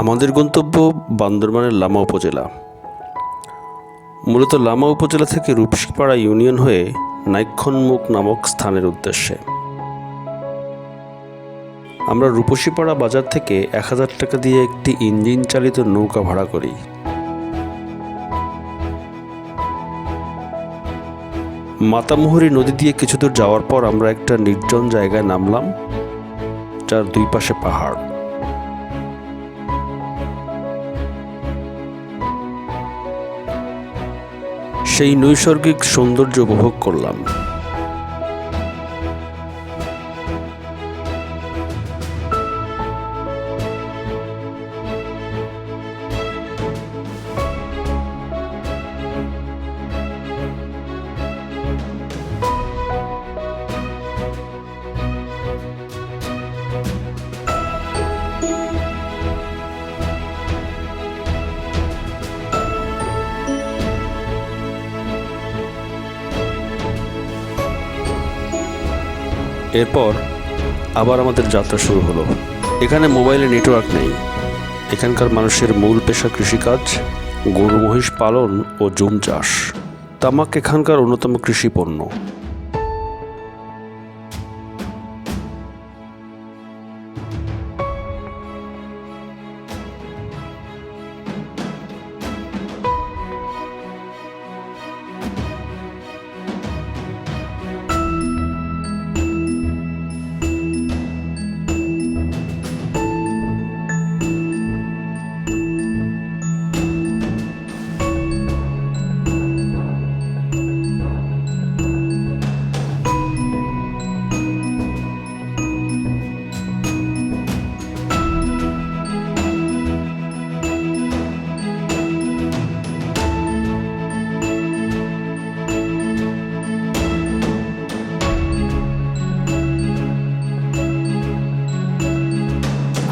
আমাদের গন্তব্য বান্দরবানের লামা উপজেলা। মূলত লামা উপজেলা থেকে রূপসীপাড়া ইউনিয়ন হয়ে নাইক্ষণমুখ নামক স্থানের উদ্দেশ্যে। আমরা রূপসীপাড়া বাজার থেকে এক হাজার টাকা দিয়ে একটি ইঞ্জিন চালিত নৌকা ভাড়া করি। মাতামুহুরী নদী দিয়ে কিছু দূর যাওয়ার পর আমরা একটা নির্জন জায়গায় নামলাম, যার দুই পাশে পাহাড়। সেই নৈসর্গিক সৌন্দর্য উপভোগ করলাম। এরপর আবার আমাদের যাত্রা শুরু হলো। এখানে মোবাইলে নেটওয়ার্ক নেই। এখানকার মানুষের মূল পেশা কৃষিকাজ গরু মহিষ পালন ও জুম চাষ। তামাক এখানকার অন্যতম কৃষি পণ্য।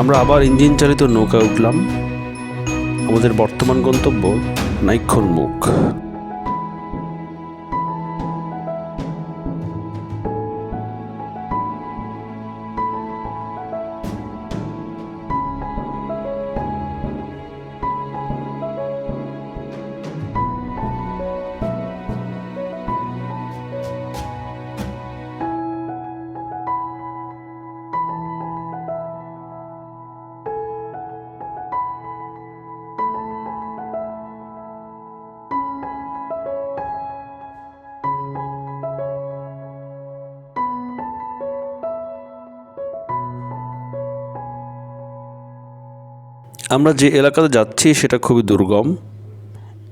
আমরা আবার ইঞ্জিন চালিত নৌকায় উঠলাম। আমাদের বর্তমান গন্তব্য নাইক্ষণ মুখ আমরা যে এলাকাতে যাচ্ছি সেটা খুবই দুর্গম।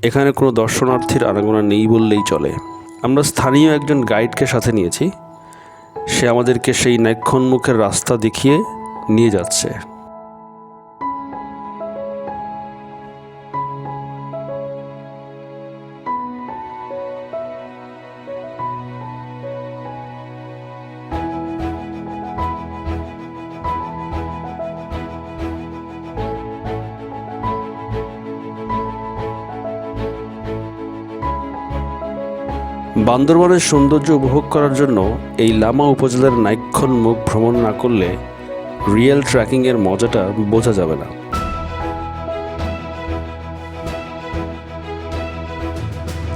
এখানে কোনো দর্শনার্থীর আনাগোনা নেই বললেই চলে। আমরা স্থানীয় একজন গাইডকে সাথে নিয়েছি। সে আমাদেরকে সেই নাক্ষণমুখের রাস্তা দেখিয়ে নিয়ে যাচ্ছে। বান্দরবানের সৌন্দর্য উপভোগ করার জন্য এই লামা উপজেলার নাইক্ষণ মুখ ভ্রমণ না করলে রিয়েল ট্র্যাকিংয়ের মজাটা বোঝা যাবে না।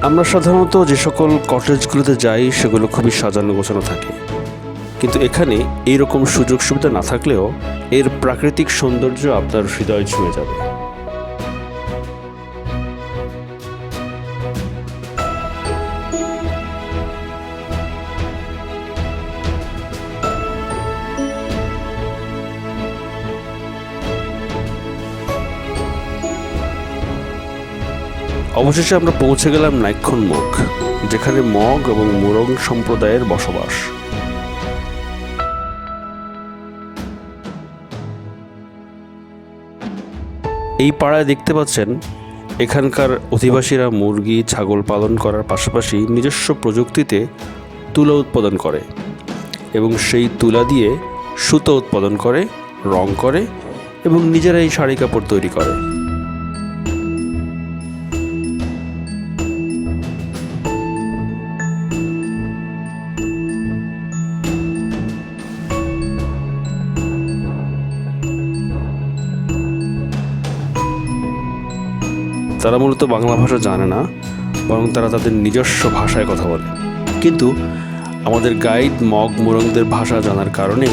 আমরা সাধারণত যে সকল কটেজগুলোতে যাই, সেগুলো খুবই সাজানো গোছানো থাকে। কিন্তু এখানে এই রকম সুযোগ সুবিধা না থাকলেও এর প্রাকৃতিক সৌন্দর্য আপনার হৃদয় ছুঁয়ে যাবে। অবশেষে আমরা পৌঁছে গেলাম নাইক্ষণ মুখ, যেখানে মগ এবং মুরং সম্প্রদায়ের বসবাস। এই পাড়ায় দেখতে পাচ্ছেন, এখানকার অধিবাসীরা মুরগি, ছাগল পালন করার পাশাপাশি নিজস্ব প্রযুক্তিতে তুলা উৎপাদন করে এবং সেই তুলা দিয়ে সুতো উৎপাদন করে, রং করে এবং নিজেরাই শাড়ি কাপড় তৈরি করে। তারা মূলত বাংলা ভাষা জানে না, বরং তারা তাদের নিজস্ব ভাষায় কথা বলে। কিন্তু আমাদের গাইড মগ মুরংদের ভাষা জানার কারণে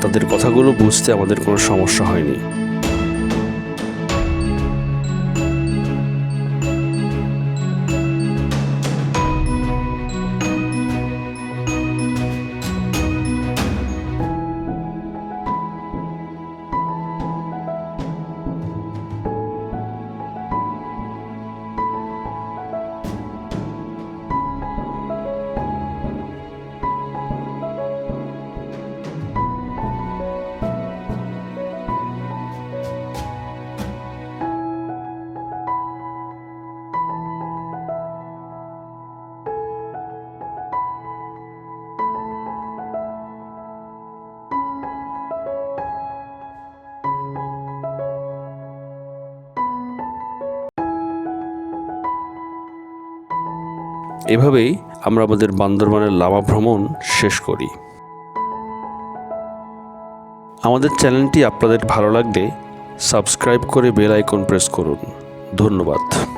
তাদের কথাগুলো বুঝতে আমাদের কোনো সমস্যা হয়নি। এভাবেই আমরা আমাদের বান্দরবানের লামা ভ্রমণ শেষ করি। আমাদের চ্যানেলটি আপনাদের ভালো লাগলে সাবস্ক্রাইব করে বেল আইকন প্রেস করুন। ধন্যবাদ।